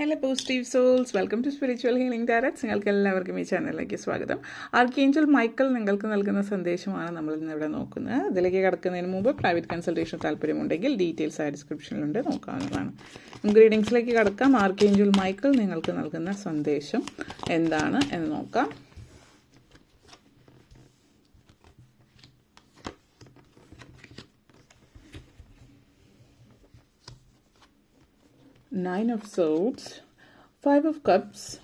Hello positive souls welcome to spiritual healing directs നിങ്ങൾക്ക് എല്ലാവർക്കും ഈ ചാനലിലേക്ക് സ്വാഗതം. ആർക്കേഞ്ചൽ മൈക്കിൾ നിങ്ങൾക്ക് നൽകുന്ന സന്ദേശമാണ് നമ്മൾ ഇന്ന് ഇവിടെ നോക്കുന്നത്. അതിലേക്ക് കടക്കുന്നതിന് മുമ്പ് പ്രൈവറ്റ് കൺസൾട്ടേഷൻ താല്പര്യമുണ്ടെങ്കിൽ ഡീറ്റെയിൽസ് ആ ഡിസ്ക്രിപ്ഷനിലുണ്ട് നോക്കാവുന്നതാണ്. നമുക്ക് റീഡിങ്സിലേക്ക് കടക്കാം. ആർക്കേഞ്ചൽ മൈക്കിൾ നിങ്ങൾക്ക് നൽകുന്ന സന്ദേശം എന്താണ് എന്ന് നോക്കാം. Nine of Swords, Five of Cups,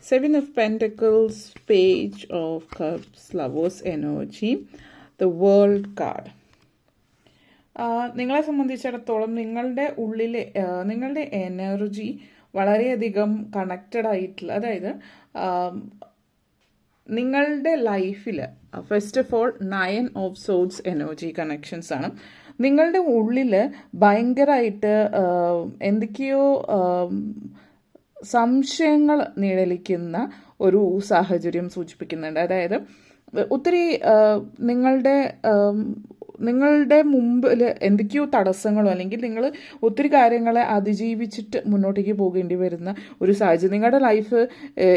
Seven of Pentacles, Page of Cups, Lovers Energy, the World card. നിങ്ങളെ സംബന്ധിച്ചിടത്തോളം നിങ്ങളുടെ ഉള്ളിലെ നിങ്ങളുടെ എനർജി വളരെയധികം കണക്റ്റഡ് ആയിട്ടുള്ള അതായത് നിങ്ങളുടെ ലൈഫിൽ first of all nine of swords energy connections ആണ് നിങ്ങളുടെ ഉള്ളിൽ ഭയങ്കരമായിട്ട് എന്തൊക്കെയോ സംശയങ്ങൾ നിഴലിക്കുന്ന ഒരു സാഹചര്യം സൂചിപ്പിക്കുന്നുണ്ട്. അതായത് ഒത്തിരി നിങ്ങളുടെ നിങ്ങളുടെ മുമ്പിൽ എന്തൊക്കെയോ തടസ്സങ്ങളോ അല്ലെങ്കിൽ നിങ്ങൾ ഒത്തിരി കാര്യങ്ങളെ അതിജീവിച്ചിട്ട് മുന്നോട്ടേക്ക് പോകേണ്ടി വരുന്ന ഒരു സാഹചര്യം. നിങ്ങളുടെ ലൈഫ്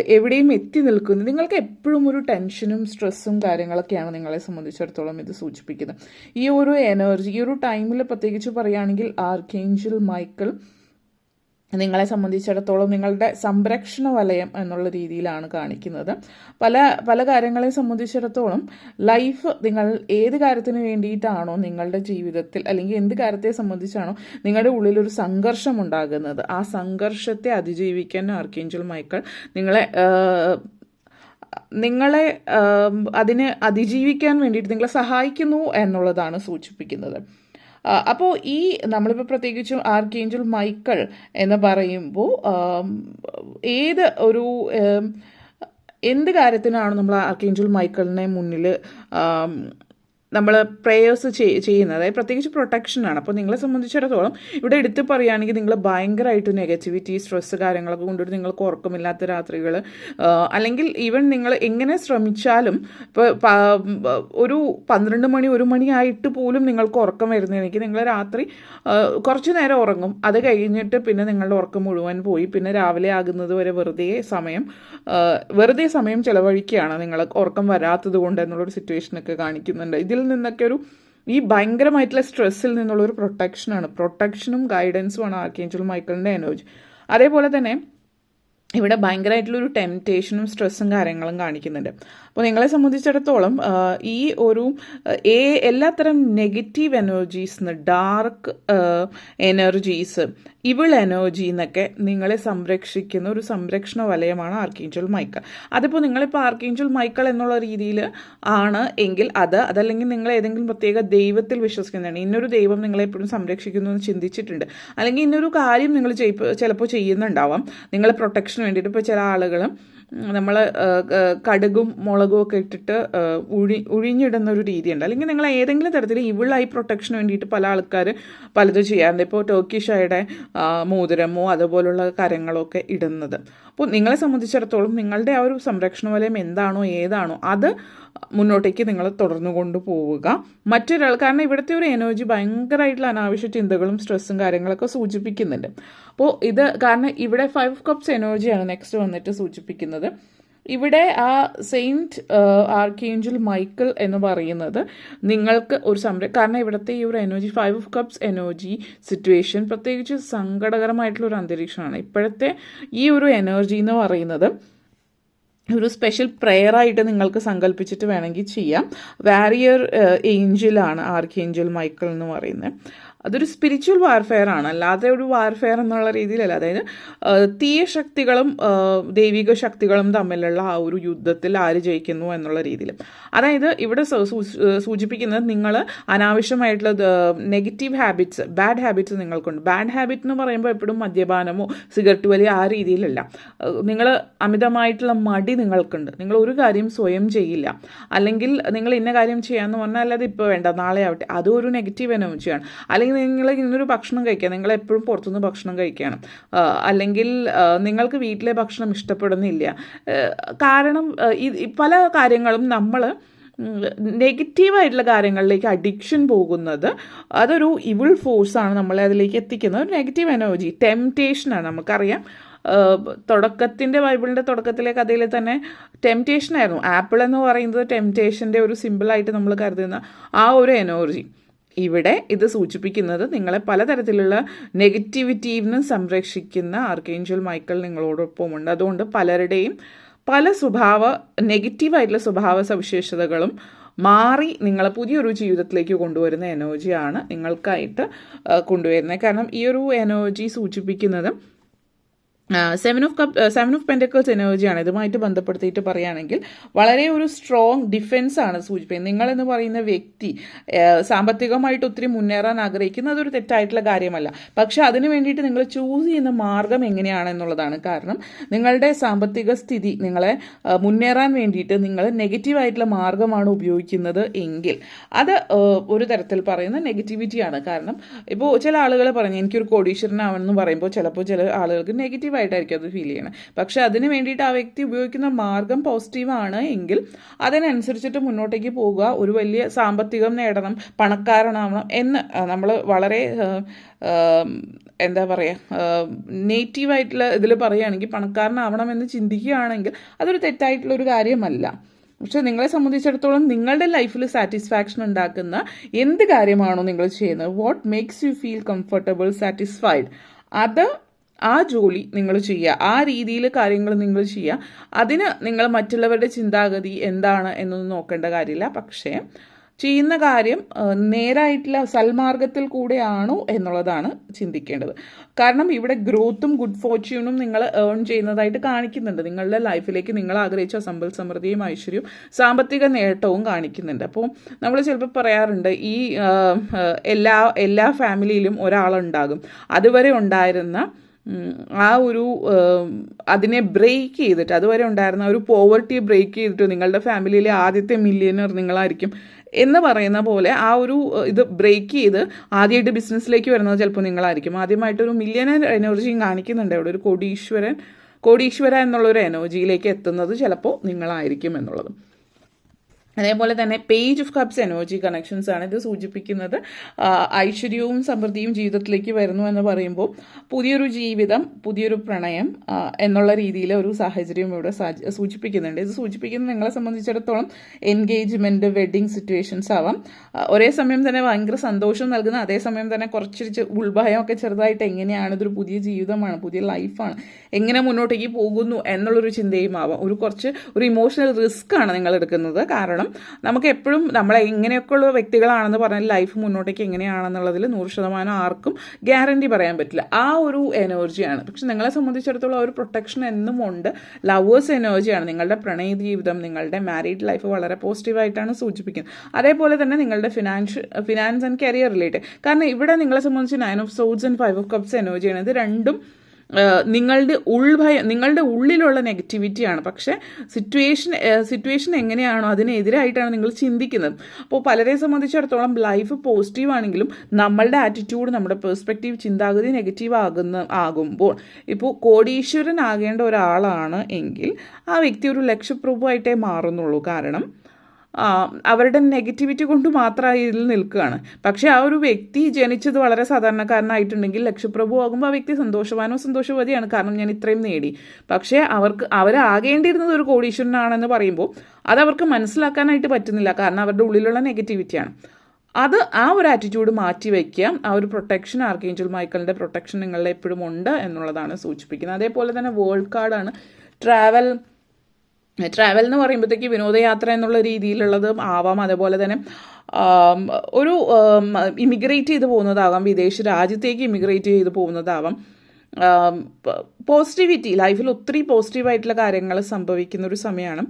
എവിടെയും എത്തി നിൽക്കുന്നു. നിങ്ങൾക്ക് എപ്പോഴും ഒരു ടെൻഷനും സ്ട്രെസ്സും കാര്യങ്ങളൊക്കെയാണ് നിങ്ങളെ സംബന്ധിച്ചിടത്തോളം ഇത് സൂചിപ്പിക്കുന്നത്. ഈ ഒരു എനർജി ഈ ഒരു ടൈമിൽ പ്രത്യേകിച്ച് പറയുകയാണെങ്കിൽ ആർക്കേഞ്ചൽ മൈക്കിൾ നിങ്ങളെ സംബന്ധിച്ചിടത്തോളം നിങ്ങളുടെ സംരക്ഷണ വലയം എന്നുള്ള രീതിയിലാണ് കാണിക്കുന്നത്. പല പല കാര്യങ്ങളെ സംബന്ധിച്ചിടത്തോളം ലൈഫ് നിങ്ങൾ ഏത് കാര്യത്തിന് വേണ്ടിയിട്ടാണോ നിങ്ങളുടെ ജീവിതത്തിൽ അല്ലെങ്കിൽ എന്ത് കാര്യത്തെ സംബന്ധിച്ചാണോ നിങ്ങളുടെ ഉള്ളിൽ ഒരു സംഘർഷം ഉണ്ടാകുന്നത് ആ സംഘർഷത്തെ അതിജീവിക്കാൻ ആർക്കേഞ്ചൽ മൈക്കിൾ നിങ്ങളെ നിങ്ങളെ അതിനെ അതിജീവിക്കാൻ വേണ്ടിയിട്ട് നിങ്ങളെ സഹായിക്കുന്നു എന്നുള്ളതാണ് സൂചിപ്പിക്കുന്നത്. അപ്പോൾ ഈ നമ്മളിപ്പോൾ പ്രത്യേകിച്ചും ആർക്കേഞ്ചൽ മൈക്കിൾ എന്ന് പറയുമ്പോൾ ഏത് ഒരു എന്ത് കാര്യത്തിനാണ് നമ്മൾ ആർക്കേഞ്ചൽ മൈക്കിളിനെ മുന്നിൽ നമ്മൾ പ്രേയേഴ്സ് ചെയ്യുന്നത്. അതായത് പ്രത്യേകിച്ച് പ്രൊട്ടക്ഷനാണ് അപ്പോൾ നിങ്ങളെ സംബന്ധിച്ചിടത്തോളം ഇവിടെ എടുത്ത് പറയുകയാണെങ്കിൽ നിങ്ങൾ ഭയങ്കരമായിട്ട് നെഗറ്റിവിറ്റി സ്ട്രെസ് കാര്യങ്ങളൊക്കെ കൊണ്ടുവരും നിങ്ങൾക്ക് ഉറക്കമില്ലാത്ത രാത്രികൾ അല്ലെങ്കിൽ ഈവൻ നിങ്ങൾ എങ്ങനെ ശ്രമിച്ചാലും ഇപ്പോൾ ഒരു പന്ത്രണ്ട് മണി ഒരു മണിയായിട്ട് പോലും നിങ്ങൾക്ക് ഉറക്കം വരുന്നതാണെങ്കിൽ നിങ്ങൾ രാത്രി കുറച്ച് നേരം ഉറങ്ങും. അത് കഴിഞ്ഞിട്ട് പിന്നെ നിങ്ങളുടെ ഉറക്കം മുഴുവൻ പോയി. പിന്നെ രാവിലെ ആകുന്നത് വരെ വെറുതെ സമയം വെറുതെ സമയം ചിലവഴിക്കുകയാണ് നിങ്ങൾ ഉറക്കം വരാത്തത് കൊണ്ട് എന്നുള്ളൊരു സിറ്റുവേഷനൊക്കെ കാണിക്കുന്നുണ്ട്. ഇതിൽ നിന്നൊക്കെ ഒരു ഈ ഭയങ്കരമായിട്ടുള്ള സ്ട്രെസ്സിൽ നിന്നുള്ള ഒരു പ്രൊട്ടക്ഷനാണ് പ്രൊട്ടക്ഷനും ഗൈഡൻസുമാണ് ആർക്കേഞ്ചൽ മൈക്കിളിന്റെ എനർജി അതേപോലെ തന്നെ ഇവിടെ ഭയങ്കരമായിട്ടുള്ളൊരു ടെംപ്റ്റേഷനും സ്ട്രെസ്സും കാര്യങ്ങളും കാണിക്കുന്നുണ്ട്. അപ്പോൾ നിങ്ങളെ സംബന്ധിച്ചിടത്തോളം ഈ ഒരു എല്ലാത്തരം negative energies dark energies evil energy എന്നൊക്കെ നിങ്ങളെ സംരക്ഷിക്കുന്ന ഒരു സംരക്ഷണ വലയമാണ് ആർക്കേഞ്ചൽ മൈക്കൾ അതിപ്പോൾ നിങ്ങളിപ്പോൾ ആർക്കേഞ്ചൽ മൈക്കൾ എന്നുള്ള രീതിയിൽ ആണ് എങ്കിൽ അത് അതല്ലെങ്കിൽ നിങ്ങൾ ഏതെങ്കിലും പ്രത്യേക ദൈവത്തിൽ വിശ്വസിക്കുന്നതാണ്. ഇന്നൊരു ദൈവം നിങ്ങളെ എപ്പോഴും സംരക്ഷിക്കുന്നു എന്ന് ചിന്തിച്ചിട്ടുണ്ട്. അല്ലെങ്കിൽ ഇന്നൊരു കാര്യം നിങ്ങൾ ചിലപ്പോൾ ചെയ്യുന്നുണ്ടാവാം. നിങ്ങളെ പ്രൊട്ടക്ഷന് വേണ്ടിയിട്ട് ഇപ്പോൾ ചില ആളുകൾ നമ്മൾ കടുകും മുളകും ഒക്കെ ഇട്ടിട്ട് ഉഴി ഉഴിഞ്ഞിടുന്ന ഒരു രീതിയുണ്ട്. അല്ലെങ്കിൽ നിങ്ങൾ ഏതെങ്കിലും തരത്തിൽ ഇവിളായി പ്രൊട്ടക്ഷന് വേണ്ടിയിട്ട് പല ആൾക്കാർ പലതും ചെയ്യാറുണ്ട്. ഇപ്പോൾ ടോക്കിഷയുടെ മോതിരമോ അതുപോലുള്ള കാര്യങ്ങളൊക്കെ ഇടുന്നത്. അപ്പോൾ നിങ്ങളെ സംബന്ധിച്ചിടത്തോളം നിങ്ങളുടെ ആ ഒരു സംരക്ഷണ വലയം എന്താണോ ഏതാണോ അത് മുന്നോട്ടേക്ക് നിങ്ങൾ തുടർന്നു കൊണ്ടുപോവുക മറ്റൊരാൾ കാരണം ഇവിടുത്തെ ഒരു എനർജി ഭയങ്കരമായിട്ടുള്ള അനാവശ്യ ചിന്തകളും സ്ട്രെസ്സും കാര്യങ്ങളൊക്കെ സൂചിപ്പിക്കുന്നുണ്ട്. അപ്പോൾ ഇത് കാരണം ഇവിടെ ഫൈവ് കപ്സ് എനർജിയാണ് നെക്സ്റ്റ് വന്നിട്ട് സൂചിപ്പിക്കുന്നത്. ഇവിടെ ആ സെയിന്റ് ആർക്കേഞ്ചൽ മൈക്കിൾ എന്ന് പറയുന്നത് നിങ്ങൾക്ക് ഒരു സംര കാരണം ഇവിടുത്തെ ഈ ഒരു energy five of cups energy situation പ്രത്യേകിച്ച് സങ്കടകരമായിട്ടുള്ള ഒരു അന്തരീക്ഷമാണ്. ഇപ്പോഴത്തെ ഈ ഒരു എനർജി എന്ന് പറയുന്നത് ഒരു സ്പെഷ്യൽ പ്രെയർ ആയിട്ട് നിങ്ങൾക്ക് സങ്കല്പിച്ചിട്ട് വേണമെങ്കിൽ ചെയ്യാം. വാരിയർ ഏഞ്ചലാണ് ആർക്കേഞ്ചൽ മൈക്കിൾ എന്ന് പറയുന്നത്. അതൊരു സ്പിരിച്വൽ വാർഫെയർ ആണ്. അല്ലാതെ ഒരു വാർഫെയർ എന്നുള്ള രീതിയിലല്ല. അതായത് തീയ ശക്തികളും ദൈവിക ശക്തികളും തമ്മിലുള്ള ആ ഒരു യുദ്ധത്തിൽ ആര് ജയിക്കുന്നു എന്നുള്ള രീതിയിൽ. അതായത് ഇവിടെ സൂചിപ്പിക്കുന്നത് നിങ്ങൾ അനാവശ്യമായിട്ടുള്ള നെഗറ്റീവ് ഹാബിറ്റ്സ് ബാഡ് ഹാബിറ്റ്സ് നിങ്ങൾക്കുണ്ട്. ബാഡ് ഹാബിറ്റ് എന്ന് പറയുമ്പോൾ എപ്പോഴും മദ്യപാനമോ സിഗരറ്റ് വലി ആ രീതിയിലല്ല. നിങ്ങൾ അമിതമായിട്ടുള്ള മടി നിങ്ങൾക്കുണ്ട്. നിങ്ങൾ ഒരു കാര്യം സ്വയം ചെയ്യില്ല. അല്ലെങ്കിൽ നിങ്ങൾ ഇന്ന കാര്യം ചെയ്യാമെന്ന് പറഞ്ഞാൽ അല്ലാതെ ഇപ്പോൾ വേണ്ട നാളെ ആവട്ടെ. അതും ഒരു നെഗറ്റീവ് എനർജിയാണ് അല്ലെങ്കിൽ അല്ലെങ്കിൽ നിങ്ങൾ ഇങ്ങനൊരു ഭക്ഷണം കഴിക്കുക. നിങ്ങൾ എപ്പോഴും പുറത്തുനിന്ന് ഭക്ഷണം കഴിക്കുകയാണ് അല്ലെങ്കിൽ നിങ്ങൾക്ക് വീട്ടിലെ ഭക്ഷണം ഇഷ്ടപ്പെടുന്നില്ല. കാരണം പല കാര്യങ്ങളും നമ്മൾ നെഗറ്റീവായിട്ടുള്ള കാര്യങ്ങളിലേക്ക് അഡിക്ഷൻ പോകുന്നത് അതൊരു ഇവിൾ ഫോഴ്സാണ് നമ്മളെ അതിലേക്ക് എത്തിക്കുന്നത്. ഒരു നെഗറ്റീവ് എനർജി ടെംപ്റ്റേഷനാണ് നമുക്കറിയാം. തുടക്കത്തിന്റെ ബൈബിളിന്റെ തുടക്കത്തിലെ കഥയിൽ തന്നെ ടെംപ്റ്റേഷനായിരുന്നു ആപ്പിൾ എന്ന് പറയുന്നത് ടെംപ്റ്റേഷന്റെ ഒരു സിമ്പിളായിട്ട് നമ്മൾ കരുതുന്ന ആ ഒരു എനർജി ഇവിടെ ഇത് സൂചിപ്പിക്കുന്നത് നിങ്ങളെ പലതരത്തിലുള്ള നെഗറ്റിവിറ്റിയിൽ നിന്ന് സംരക്ഷിക്കുന്ന ആർക്കേഞ്ചൽ മൈക്കിൾ നിങ്ങളോടൊപ്പമുണ്ട്. അതുകൊണ്ട് പലരുടെയും പല സ്വഭാവ നെഗറ്റീവായിട്ടുള്ള സ്വഭാവ സവിശേഷതകളും മാറി നിങ്ങളെ പുതിയൊരു ജീവിതത്തിലേക്ക് കൊണ്ടുവരുന്ന എനർജിയാണ് നിങ്ങൾക്കായിട്ട് കൊണ്ടുവരുന്നത്. കാരണം ഈ ഒരു എനർജി സൂചിപ്പിക്കുന്നത് seven of cup seven of pentacles എനർജിയാണ് ഇതുമായിട്ട് ബന്ധപ്പെടുത്തിയിട്ട് പറയുകയാണെങ്കിൽ വളരെ ഒരു സ്ട്രോങ് ഡിഫെൻസ് ആണ് സൂചിപ്പിക്കുന്നത്. നിങ്ങളെന്ന് പറയുന്ന വ്യക്തി സാമ്പത്തികമായിട്ട് ഒത്തിരി മുന്നേറാൻ ആഗ്രഹിക്കുന്ന അതൊരു തെറ്റായിട്ടുള്ള കാര്യമല്ല. പക്ഷെ അതിന് വേണ്ടിയിട്ട് നിങ്ങൾ ചൂസ് ചെയ്യുന്ന മാർഗം എങ്ങനെയാണെന്നുള്ളതാണ്. കാരണം നിങ്ങളുടെ സാമ്പത്തിക സ്ഥിതി നിങ്ങളെ മുന്നേറാൻ വേണ്ടിയിട്ട് നിങ്ങൾ നെഗറ്റീവായിട്ടുള്ള മാർഗമാണ് ഉപയോഗിക്കുന്നത് എങ്കിൽ അത് ഒരു തരത്തിൽ പറയുന്ന നെഗറ്റിവിറ്റിയാണ് കാരണം ഇപ്പോൾ ചില ആളുകൾ പറഞ്ഞു എനിക്കൊരു കോടീശ്വരനാവണമെന്ന് പറയുമ്പോൾ ചിലപ്പോൾ ചില ആളുകൾക്ക് നെഗറ്റീവ് നെഗറ്റീവായിട്ടായിരിക്കും അത് ഫീൽ ചെയ്യണം. പക്ഷെ അതിന് വേണ്ടിയിട്ട് ആ വ്യക്തി ഉപയോഗിക്കുന്ന മാർഗം പോസിറ്റീവാണ് എങ്കിൽ അതിനനുസരിച്ചിട്ട് മുന്നോട്ടേക്ക് പോകുക ഒരു വലിയ സാമ്പത്തികം നേടണം പണക്കാരനാവണം എന്ന് നമ്മൾ വളരെ എന്താ പറയുക നേറ്റീവായിട്ടുള്ള ഇതിൽ പറയുകയാണെങ്കിൽ പണക്കാരനാവണമെന്ന് ചിന്തിക്കുകയാണെങ്കിൽ അതൊരു തെറ്റായിട്ടുള്ളൊരു കാര്യമല്ല. പക്ഷെ നിങ്ങളെ സംബന്ധിച്ചിടത്തോളം നിങ്ങളുടെ ലൈഫിൽ സാറ്റിസ്ഫാക്ഷൻ ഉണ്ടാക്കുന്ന എന്ത് കാര്യമാണോ നിങ്ങൾ ചെയ്യുന്നത്? What makes you feel comfortable satisfied അത് ആ ജോലി നിങ്ങൾ ചെയ്യുക ആ രീതിയിൽ കാര്യങ്ങൾ നിങ്ങൾ ചെയ്യുക. അതിന് നിങ്ങൾ മറ്റുള്ളവരുടെ ചിന്താഗതി എന്താണ് എന്നൊന്നും നോക്കേണ്ട കാര്യമില്ല. പക്ഷേ ചെയ്യുന്ന കാര്യം നേരായിട്ടുള്ള സൽമാർഗത്തിൽ കൂടെയാണോ എന്നുള്ളതാണ് ചിന്തിക്കേണ്ടത്. കാരണം ഇവിടെ ഗ്രോത്തും ഗുഡ് ഫോർച്യൂണും നിങ്ങൾ ഏൺ ചെയ്യുന്നതായിട്ട് കാണിക്കുന്നുണ്ട്. നിങ്ങളുടെ ലൈഫിലേക്ക് നിങ്ങൾ ആഗ്രഹിച്ച സമ്പൽ സമൃദ്ധിയും ഐശ്വര്യവും സാമ്പത്തിക നേട്ടവും കാണിക്കുന്നുണ്ട്. അപ്പോൾ നമ്മൾ ചിലപ്പോൾ പറയാറുണ്ട് ഈ എല്ലാ എല്ലാ ഫാമിലിയിലും ഒരാളുണ്ടാകും. അതുവരെ ഉണ്ടായിരുന്ന ആ ഒരു അതിനെ ബ്രേക്ക് ചെയ്തിട്ട് അതുവരെ ഉണ്ടായിരുന്ന ഒരു പോവർട്ടിയെ ബ്രേക്ക് ചെയ്തിട്ട് നിങ്ങളുടെ ഫാമിലിയിലെ ആദ്യത്തെ മില്യനർ നിങ്ങളായിരിക്കും എന്ന് പറയുന്ന പോലെ ആ ഒരു ഇത് ബ്രേക്ക് ചെയ്ത് ആദ്യമായിട്ട് ബിസിനസ്സിലേക്ക് വരുന്നത് ചിലപ്പോൾ നിങ്ങളായിരിക്കും. ആദ്യമായിട്ടൊരു മില്യനർ എനർജിയും കാണിക്കുന്നുണ്ട്. അവിടെ ഒരു കോടീശ്വരൻ കോടീശ്വര എന്നുള്ളൊരു എനർജിയിലേക്ക് എത്തുന്നത് ചിലപ്പോൾ നിങ്ങളായിരിക്കും എന്നുള്ളതും. അതേപോലെ തന്നെ page of cups energy connections ആണ് ഇത് സൂചിപ്പിക്കുന്നത്. ഐശ്വര്യവും സമൃദ്ധിയും ജീവിതത്തിലേക്ക് വരുന്നു എന്ന് പറയുമ്പോൾ പുതിയൊരു ജീവിതം പുതിയൊരു പ്രണയം എന്നുള്ള രീതിയിൽ ഒരു സാഹചര്യം ഇവിടെ സൂചിപ്പിക്കുന്നുണ്ട്. ഇത് സൂചിപ്പിക്കുന്നത് നിങ്ങളെ സംബന്ധിച്ചിടത്തോളം എൻഗേജ്മെന്റ് വെഡ്ഡിങ് സിറ്റുവേഷൻസ് ആവാം. ഒരേ സമയം തന്നെ ഭയങ്കര സന്തോഷം നൽകുന്ന അതേസമയം തന്നെ കുറച്ച് ഉൾഭയമൊക്കെ ചെറുതായിട്ട് എങ്ങനെയാണ് ഇതൊരു പുതിയ ജീവിതമാണ് പുതിയ ലൈഫാണ് എങ്ങനെ മുന്നോട്ടേക്ക് പോകുന്നു എന്നുള്ളൊരു ചിന്തയും ആവാം ഒരു കുറച്ച് ഒരു ഇമോഷണൽ റിസ്ക് ആണ് നിങ്ങൾ എടുക്കുന്നത്. കാരണം നമുക്ക് എപ്പോഴും നമ്മൾ എങ്ങനെയൊക്കെയുള്ള വ്യക്തികളാണെന്ന് പറഞ്ഞാൽ ലൈഫ് മുന്നോട്ടേക്ക് എങ്ങനെയാണെന്നുള്ളതിൽ നൂറ് ശതമാനം ആർക്കും ഗ്യാരണ്ടി പറയാൻ പറ്റില്ല. ആ ഒരു എനർജിയാണ് പക്ഷെ നിങ്ങളെ സംബന്ധിച്ചിടത്തോളം ഒരു പ്രൊട്ടക്ഷൻ എന്നും ഉണ്ട്. ലവേഴ്സ് എനർജിയാണ് നിങ്ങളുടെ പ്രണയ ജീവിതം നിങ്ങളുടെ മാരീഡ് ലൈഫ് വളരെ പോസിറ്റീവായിട്ടാണ് സൂചിപ്പിക്കുന്നത്. അതേപോലെ തന്നെ നിങ്ങളുടെ financial finance and career related കാരണം ഇവിടെ നിങ്ങളെ സംബന്ധിച്ച് nine of swords and five of cups എനർജിയാണ് ഇത് രണ്ടും നിങ്ങളുടെ ഉൾഭയം നിങ്ങളുടെ ഉള്ളിലുള്ള നെഗറ്റിവിറ്റിയാണ് പക്ഷേ സിറ്റുവേഷൻ സിറ്റുവേഷൻ എങ്ങനെയാണോ അതിനെതിരായിട്ടാണ് നിങ്ങൾ ചിന്തിക്കുന്നത്. അപ്പോൾ പലരെ സംബന്ധിച്ചിടത്തോളം ലൈഫ് പോസിറ്റീവ് ആണെങ്കിലും നമ്മളുടെ ആറ്റിറ്റ്യൂഡ് നമ്മുടെ പെർസ്പെക്റ്റീവ് ചിന്താഗതി നെഗറ്റീവ് ആകുന്ന ആകുമ്പോൾ ഇപ്പോൾ കോടീശ്വരൻ ആകേണ്ട ഒരാളാണ് എങ്കിൽ ആ വ്യക്തി ഒരു ലക്ഷപ്രഭുവായിട്ടേ മാറുന്നുള്ളൂ. കാരണം അവരുടെ നെഗറ്റിവിറ്റി കൊണ്ട് മാത്രം ഇതിൽ നിൽക്കുകയാണ്. പക്ഷേ ആ ഒരു വ്യക്തി ജനിച്ചത് വളരെ സാധാരണക്കാരനായിട്ടുണ്ടെങ്കിൽ ലക്ഷപ്രഭു ആകുമ്പോൾ ആ വ്യക്തി സന്തോഷവാനോ സന്തോഷവതിയാണ്. കാരണം ഞാൻ ഇത്രയും നേടി. പക്ഷേ അവർക്ക് അവരാകേണ്ടിയിരുന്നത് ഒരു കോടീശ്വരനാണെന്ന് പറയുമ്പോൾ അത് അവർക്ക് മനസ്സിലാക്കാനായിട്ട് പറ്റുന്നില്ല. കാരണം അവരുടെ ഉള്ളിലുള്ള നെഗറ്റിവിറ്റിയാണ്. അത് ആ ഒരു ആറ്റിറ്റ്യൂഡ് മാറ്റി വയ്ക്കുക ആ ഒരു പ്രൊട്ടക്ഷൻ ആർക്കേഞ്ചൽ മൈക്കിളിന്റെ പ്രൊട്ടക്ഷൻ നിങ്ങളുടെ എപ്പോഴും ഉണ്ട് എന്നുള്ളതാണ് സൂചിപ്പിക്കുന്നത്. അതേപോലെ തന്നെ വേൾഡ് കാർഡാണ് ട്രാവൽ ട്രാവൽ എന്ന് പറയുമ്പോഴത്തേക്ക് വിനോദയാത്ര എന്നുള്ള രീതിയിലുള്ളതും ആവാം. അതേപോലെ തന്നെ ഒരു ഇമിഗ്രേറ്റ് ചെയ്ത് പോകുന്നതാവാം. വിദേശ രാജ്യത്തേക്ക് ഇമിഗ്രേറ്റ് ചെയ്ത് പോകുന്നതാവാം. പോസിറ്റിവിറ്റി ലൈഫിൽ ഒത്തിരി പോസിറ്റീവായിട്ടുള്ള കാര്യങ്ങൾ സംഭവിക്കുന്ന ഒരു സമയമാണ്.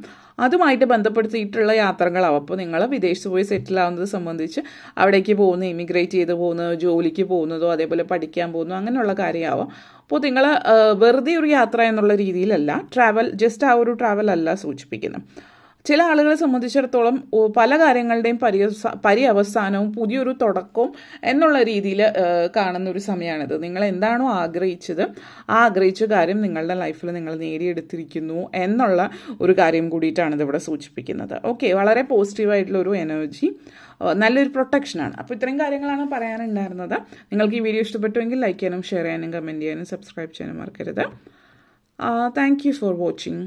അതുമായിട്ട് ബന്ധപ്പെടുത്തിയിട്ടുള്ള യാത്രകളാവും. അപ്പോൾ നിങ്ങൾ വിദേശത്ത് പോയി സെറ്റിൽ ആവുന്നത് സംബന്ധിച്ച് അവിടേക്ക് പോകുന്നു ഇമിഗ്രേറ്റ് ചെയ്ത് പോകുന്നു ജോലിക്ക് പോകുന്നതോ അതേപോലെ പഠിക്കാൻ പോകുന്നതോ അങ്ങനെയുള്ള കാര്യമാവാം. അപ്പോൾ നിങ്ങൾ വെറുതെ ഒരു യാത്ര എന്നുള്ള രീതിയിലല്ല ട്രാവൽ ജസ്റ്റ് ആ ഒരു ട്രാവൽ അല്ല സൂചിപ്പിക്കുന്നത് ചില ആളുകളെ സംബന്ധിച്ചിടത്തോളം പല കാര്യങ്ങളുടെയും പര്യവസ പര്യവസാനവും പുതിയൊരു തുടക്കവും എന്നുള്ള രീതിയിൽ കാണുന്ന ഒരു സമയമാണിത് നിങ്ങൾ എന്താണോ ആഗ്രഹിച്ചത് ആ ആഗ്രഹിച്ച കാര്യം നിങ്ങളുടെ ലൈഫിൽ നിങ്ങൾ നേടിയെടുത്തിരിക്കുന്നു എന്നുള്ള ഒരു കാര്യം കൂടിയിട്ടാണ് ഇതിവിടെ സൂചിപ്പിക്കുന്നത്. ഓക്കെ വളരെ പോസിറ്റീവായിട്ടുള്ള ഒരു എനർജി നല്ലൊരു പ്രൊട്ടക്ഷനാണ്. അപ്പോൾ ഇത്രയും കാര്യങ്ങളാണ് പറയാനുണ്ടായിരുന്നത്. നിങ്ങൾക്ക് ഈ വീഡിയോ ഇഷ്ടപ്പെട്ടുവെങ്കിൽ ലൈക്ക് ചെയ്യാനും ഷെയർ ചെയ്യാനും കമന്റ് ചെയ്യാനും സബ്സ്ക്രൈബ് ചെയ്യാനും മറക്കരുത്. Thank you for watching.